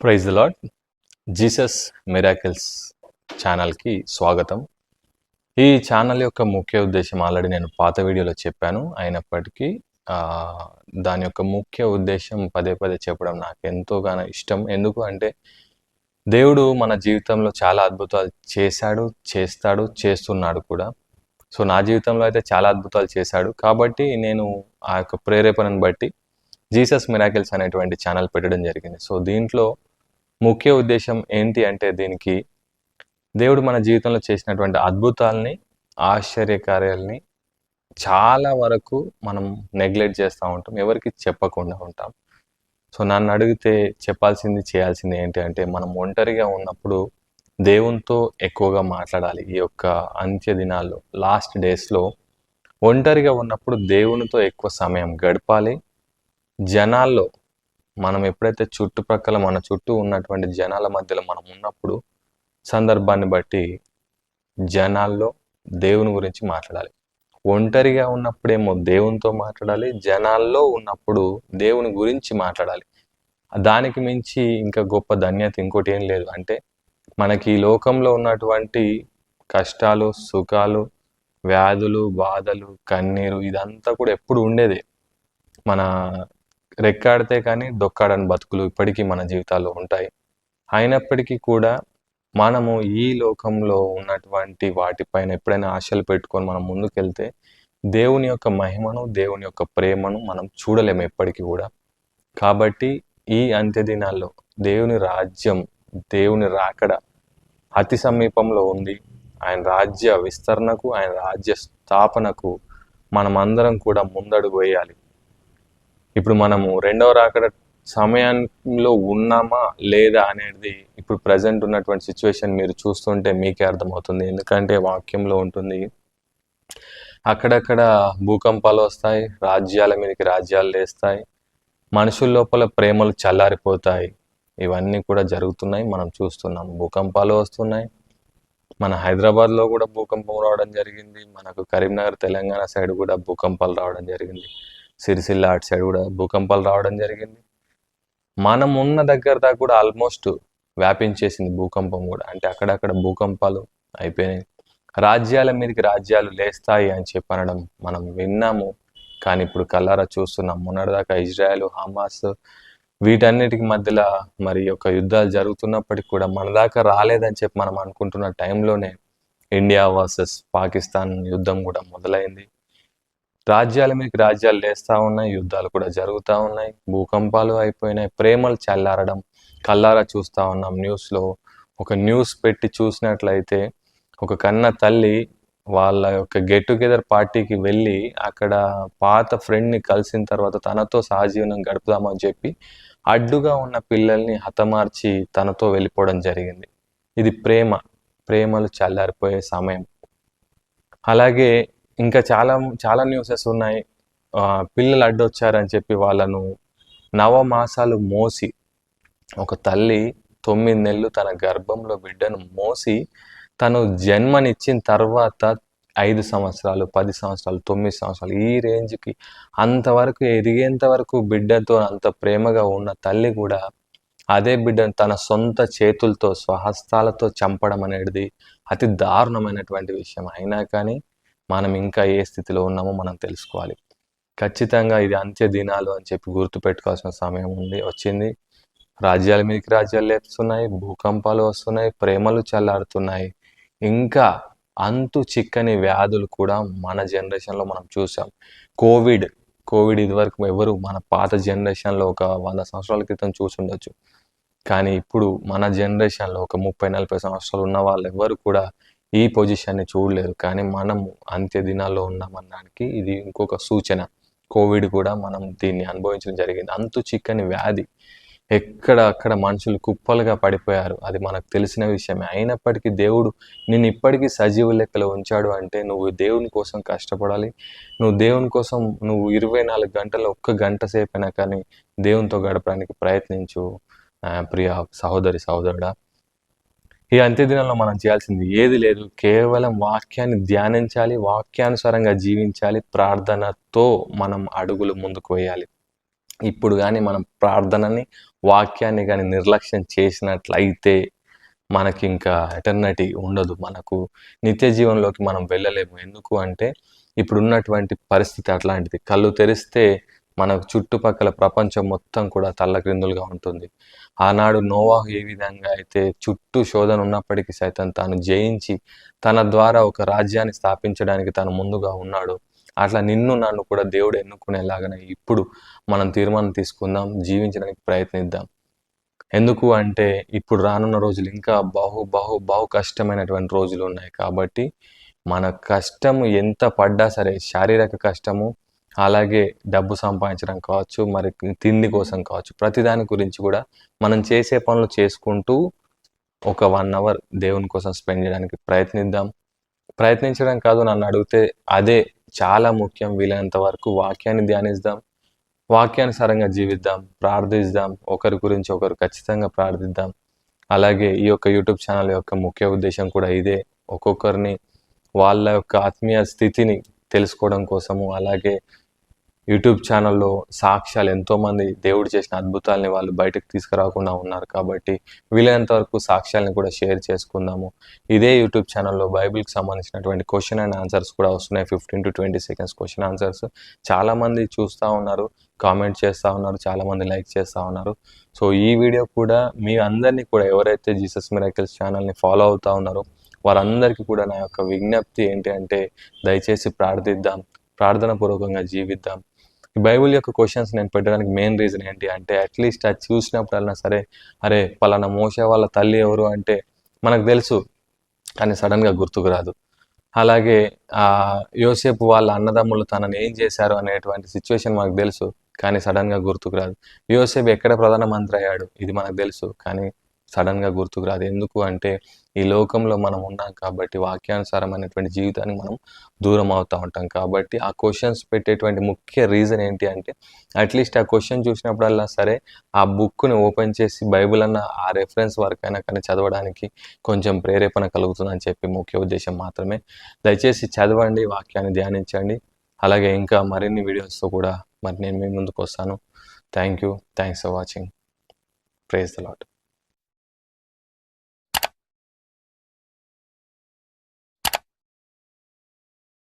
Praise the lord Jesus miracles ఛానల్కి స్వాగతం. ఈ ఛానల్ యొక్క ముఖ్య ఉద్దేశం ఆల్రెడీ నేను పాత వీడియోలో చెప్పాను. అయినప్పటికీ దాని యొక్క ముఖ్య ఉద్దేశం పదే పదే చెప్పడం నాకు ఎంతోగానో ఇష్టం. ఎందుకు అంటే దేవుడు మన జీవితంలో చాలా అద్భుతాలు చేశాడు చేస్తాడు చేస్తున్నాడు కూడా. సో నా జీవితంలో అయితే చాలా అద్భుతాలు చేశాడు. కాబట్టి నేను ఆ యొక్క ప్రేరేపణను బట్టి జీసస్ మిరాకిల్స్ అనేటువంటి ఛానల్ పెట్టడం జరిగింది. సో దీంట్లో ముఖ్య ఉద్దేశం ఏంటి అంటే దీనికి దేవుడు మన జీవితంలో చేసినటువంటి అద్భుతాలని ఆశ్చర్యకార్యాలని చాలా వరకు మనం నెగ్లెక్ట్ చేస్తూ ఉంటాం ఎవరికి చెప్పకుండా ఉంటాం. సో నన్ను అడిగితే చెప్పాల్సింది చేయాల్సింది ఏంటి అంటే మనం ఒంటరిగా ఉన్నప్పుడు దేవునితో ఎక్కువగా మాట్లాడాలి. ఈ యొక్క అంత్య దినాల్లో లాస్ట్ డేస్లో ఒంటరిగా ఉన్నప్పుడు దేవునితో ఎక్కువ సమయం గడపాలి. జనాల్లో మనం ఎప్పుడైతే చుట్టుప్రక్కల మన చుట్టూ ఉన్నటువంటి జనాల మధ్యలో మనం ఉన్నప్పుడు సందర్భాన్ని బట్టి జనాల్లో దేవుని గురించి మాట్లాడాలి. ఒంటరిగా ఉన్నప్పుడేమో దేవునితో మాట్లాడాలి జనాల్లో ఉన్నప్పుడు దేవుని గురించి మాట్లాడాలి. దానికి మించి ఇంకా గొప్ప ధన్యత ఇంకోటి ఏం లేదు. అంటే మనకి ఈ లోకంలో ఉన్నటువంటి కష్టాలు సుఖాలు వ్యాధులు బాధలు కన్నీరు ఇదంతా కూడా ఎప్పుడు ఉండేదే. మన రెక్కాడితే కానీ డొక్కాడని బతుకులు ఇప్పటికీ మన జీవితాల్లో ఉంటాయి. అయినప్పటికీ కూడా మనము ఈ లోకంలో ఉన్నటువంటి వాటిపైన ఎప్పుడైనా ఆశలు పెట్టుకొని మనం ముందుకెళ్తే దేవుని యొక్క మహిమను దేవుని యొక్క ప్రేమను మనం చూడలేము ఎప్పటికీ కూడా. కాబట్టి ఈ అంత్య దినాల్లో దేవుని రాజ్యం దేవుని రాకడ అతి సమీపంలో ఉంది. ఆయన రాజ్య విస్తరణకు ఆయన రాజ్య స్థాపనకు మనమందరం కూడా ముందడుగు వేయాలి. ఇప్పుడు మనము రెండవ రాకడ సమయంలో ఉన్నామా లేదా అనేది ఇప్పుడు ప్రజెంట్ ఉన్నటువంటి సిచ్యువేషన్ మీరు చూస్తుంటే మీకే అర్థమవుతుంది. ఎందుకంటే వాక్యంలో ఉంటుంది అక్కడక్కడ భూకంపాలు వస్తాయి రాజ్యాల మీదకి రాజ్యాలు లేస్తాయి మనుషుల లోపల ప్రేమలు చల్లారిపోతాయి. ఇవన్నీ కూడా జరుగుతున్నాయి. మనం చూస్తున్నాం భూకంపాలు వస్తున్నాయి. మన హైదరాబాద్లో కూడా భూకంపం రావడం జరిగింది. మనకు కరీంనగర్ తెలంగాణ సైడ్ కూడా భూకంపాలు రావడం జరిగింది. సిరిసిల్ల అటు సైడ్ కూడా భూకంపాలు రావడం జరిగింది. మనం ఉన్న దగ్గర దాకా కూడా ఆల్మోస్ట్ వ్యాపించేసింది భూకంపం కూడా. అంటే అక్కడక్కడ భూకంపాలు అయిపోయినాయి. రాజ్యాల మీదకి రాజ్యాలు లేస్తాయి అని చెప్పి అనడం మనం విన్నాము. కానీ ఇప్పుడు కల్లారా చూస్తున్నాం. మొన్నటిదాకా ఇజ్రాయెల్ హమాస్ వీటన్నిటికి మధ్యలో మరి యొక్క యుద్ధాలు జరుగుతున్నప్పటికీ కూడా మన దాకా రాలేదని చెప్పి మనం అనుకుంటున్న టైంలోనే ఇండియా వర్సెస్ పాకిస్తాన్ యుద్ధం కూడా మొదలైంది. రాజ్యాల మీదకి రాజ్యాలు లేస్తూ ఉన్నాయి యుద్ధాలు కూడా జరుగుతూ ఉన్నాయి భూకంపాలు అయిపోయినాయి ప్రేమలు చల్లారడం కల్లారా చూస్తూ ఉన్నాం న్యూస్లో. ఒక న్యూస్ పెట్టి చూసినట్లయితే ఒక కన్న తల్లి వాళ్ళ యొక్క గెట్ టుగెదర్ పార్టీకి వెళ్ళి అక్కడ పాత ఫ్రెండ్ని కలిసిన తర్వాత తనతో సహజీవనం గడుపుదామని చెప్పి అడ్డుగా ఉన్న పిల్లల్ని హతమార్చి తనతో వెళ్ళిపోవడం జరిగింది. ఇది ప్రేమ. ప్రేమలు చల్లారిపోయే సమయం. అలాగే ఇంకా చాలా చాలా న్యూసెస్ ఉన్నాయి. పిల్లలు అడ్డొచ్చారని చెప్పి వాళ్ళను నవమాసాలు మోసి ఒక తల్లి తొమ్మిది నెలలు తన గర్భంలో బిడ్డను మోసి తను జన్మనిచ్చిన తర్వాత ఐదు సంవత్సరాలు పది సంవత్సరాలు తొమ్మిది సంవత్సరాలు ఈ రేంజ్కి అంతవరకు ఎదిగేంత వరకు బిడ్డతో అంత ప్రేమగా ఉన్న తల్లి కూడా అదే బిడ్డను తన సొంత చేతులతో స్వహస్తాలతో చంపడం అనేది అతి దారుణమైనటువంటి విషయం. అయినా కానీ మనం ఇంకా ఏ స్థితిలో ఉన్నామో మనం తెలుసుకోవాలి. ఖచ్చితంగా ఇది అంత్య దినాలు అని చెప్పి గుర్తుపెట్టుకోవాల్సిన సమయం ఉంది. వచ్చింది. రాజ్యాల మీదకి రాజ్యాలు లేపుతున్నాయి. భూకంపాలు వస్తున్నాయి. ప్రేమలు చల్లారుతున్నాయి. ఇంకా అంతు చిక్కని వ్యాధులు కూడా మన జనరేషన్లో మనం చూసాం. కోవిడ్ కోవిడ్ ఇదివరకు ఎవరు మన పాత జనరేషన్లో ఒక వంద సంవత్సరాల క్రితం చూసుండొచ్చు. కానీ ఇప్పుడు మన జనరేషన్లో ఒక ముప్పై నలభై సంవత్సరాలు ఉన్న వాళ్ళు ఎవరు కూడా ఈ పొజిషన్ని చూడలేరు. కానీ మనం అంత్య దినాల్లో ఉన్నామనడానికి ఇది ఇంకొక సూచన. కోవిడ్ కూడా మనం దీన్ని అనుభవించడం జరిగింది. అంతు చిక్కని వ్యాధి. ఎక్కడ అక్కడ మనుషులు కుప్పలుగా పడిపోయారు. అది మనకు తెలిసిన విషయమే. అయినప్పటికీ దేవుడు నిన్ను ఇప్పటికీ సజీవ లెక్కలో ఉంచాడు అంటే నువ్వు దేవుని కోసం కష్టపడాలి. నువ్వు దేవుని కోసం నువ్వు ఇరవై నాలుగు గంటలు ఒక్క గంట సేపైనా కానీ దేవునితో గడపడానికి ప్రయత్నించు. ప్రియ సహోదరి సహోదరుడా ఈ అంత్యదినంలో మనం చేయాల్సింది ఏది లేదు. కేవలం వాక్యాన్ని ధ్యానించాలి వాక్యానుసారంగా జీవించాలి ప్రార్థనతో మనం అడుగులు ముందుకు వేయాలి. ఇప్పుడు కానీ మనం ప్రార్థనని వాక్యాన్ని కానీ నిర్లక్ష్యం చేసినట్లయితే మనకి ఇంకా ఎటర్నిటీ ఉండదు. మనకు నిత్య జీవనంలోకి మనం వెళ్ళలేము. ఎందుకు అంటే ఇప్పుడున్నటువంటి పరిస్థితి అట్లాంటిది. కళ్ళు తెరిస్తే మనకు చుట్టుపక్కల ప్రపంచం మొత్తం కూడా తల్లక్రిందులుగా ఉంటుంది. ఆనాడు నోవాహు ఏ విధంగా అయితే చుట్టూ శోధన ఉన్నప్పటికీ సైతం తాను జయించి తన ద్వారా ఒక రాజ్యాన్ని స్థాపించడానికి తను ముందుగా ఉన్నాడు. అట్లా నిన్ను నన్ను కూడా దేవుడు ఎన్నుకునేలాగానే ఇప్పుడు మనం తీర్మానం తీసుకుందాం జీవించడానికి ప్రయత్నిద్దాం. ఎందుకు అంటే ఇప్పుడు రానున్న రోజులు ఇంకా బహు బహు బహు కష్టమైనటువంటి రోజులు ఉన్నాయి. కాబట్టి మన కష్టము ఎంత పడ్డా సరే శారీరక కష్టము అలాగే డబ్బు సంపాదించడం కావచ్చు మరి తిండి కోసం కావచ్చు ప్రతిదాని గురించి కూడా మనం చేసే పనులు చేసుకుంటూ ఒక వన్ అవర్ దేవుని కోసం స్పెండ్ చేయడానికి ప్రయత్నిద్దాం. ప్రయత్నించడం కాదు నన్ను అడిగితే అదే చాలా ముఖ్యం. వీలైనంత వరకు వాక్యాన్ని ధ్యానిద్దాం. వాక్యానుసారంగా జీవిద్దాం ప్రార్థిద్దాం ఒకరి గురించి ఒకరు ఖచ్చితంగా ప్రార్థిద్దాం. అలాగే ఈ యొక్క యూట్యూబ్ ఛానల్ యొక్క ముఖ్య ఉద్దేశం కూడా ఇదే. ఒక్కొక్కరిని వాళ్ళ యొక్క ఆత్మీయ స్థితిని తెలుసుకోవడం కోసము అలాగే యూట్యూబ్ ఛానల్లో సాక్ష్యాలు ఎంతోమంది దేవుడు చేసిన అద్భుతాలని వాళ్ళు బయటకు తీసుకురాకుండా ఉన్నారు కాబట్టి వీలైనంత వరకు సాక్ష్యాలను కూడా షేర్ చేసుకుందాము. ఇదే యూట్యూబ్ ఛానల్లో బైబిల్కి సంబంధించినటువంటి క్వశ్చన్ అండ్ ఆన్సర్స్ కూడా వస్తున్నాయి. Fifteen to twenty seconds question answers. చాలామంది చూస్తూ ఉన్నారు కామెంట్ చేస్తూ ఉన్నారు చాలామంది లైక్ చేస్తూ ఉన్నారు. సో ఈ వీడియో కూడా మీ అందరినీ కూడా ఎవరైతే జీసస్ మిరాకిల్స్ ఛానల్ని ఫాలో అవుతూ ఉన్నారో వారందరికీ కూడా నా యొక్క విజ్ఞప్తి ఏంటి అంటే దయచేసి ప్రార్థిద్దాం. ప్రార్థన పూర్వకంగా జీవిద్దాం. ఈ బైబిల్ యొక్క క్వశ్చన్స్ నేను పెట్టడానికి మెయిన్ రీజన్ ఏంటి అంటే అట్లీస్ట్ అది చూసినప్పుడల్లా సరే అరే పలానా మోసే వాళ్ళ తల్లి ఎవరు అంటే మనకు తెలుసు కానీ సడన్గా గుర్తుకు రాదు. అలాగే ఆ యోసేపు వాళ్ళ అన్నదమ్ములు తనని ఏం చేశారు అనేటువంటి సిచ్యువేషన్ మనకు తెలుసు కానీ సడన్గా గుర్తుకు రాదు. యోసేపు ఎక్కడ ప్రధానమంత్రి అయ్యాడు? ఇది మనకు తెలుసు కానీ సడన్గా గుర్తుకు రాదు. ఎందుకు అంటే ఈ లోకంలో మనం ఉన్నాం కాబట్టి వాక్యానుసారమైనటువంటి జీవితానికి మనం దూరం అవుతూ ఉంటాం. కాబట్టి ఆ క్వశ్చన్స్ పెట్టేటువంటి ముఖ్య రీజన్ ఏంటి అంటే అట్లీస్ట్ ఆ క్వశ్చన్ చూసినప్పుడల్లా సరే ఆ బుక్ని ఓపెన్ చేసి బైబిల్ అన్న ఆ రెఫరెన్స్ వరకైనా కానీ చదవడానికి కొంచెం ప్రేరేపణ కలుగుతుందని చెప్పి ముఖ్య ఉద్దేశం మాత్రమే. దయచేసి చదవండి వాక్యాన్ని ధ్యానించండి. అలాగే ఇంకా మరిన్ని వీడియోస్తో కూడా మరి నేను మీ ముందుకు వస్తాను. Thank you thanks for watching praise the lord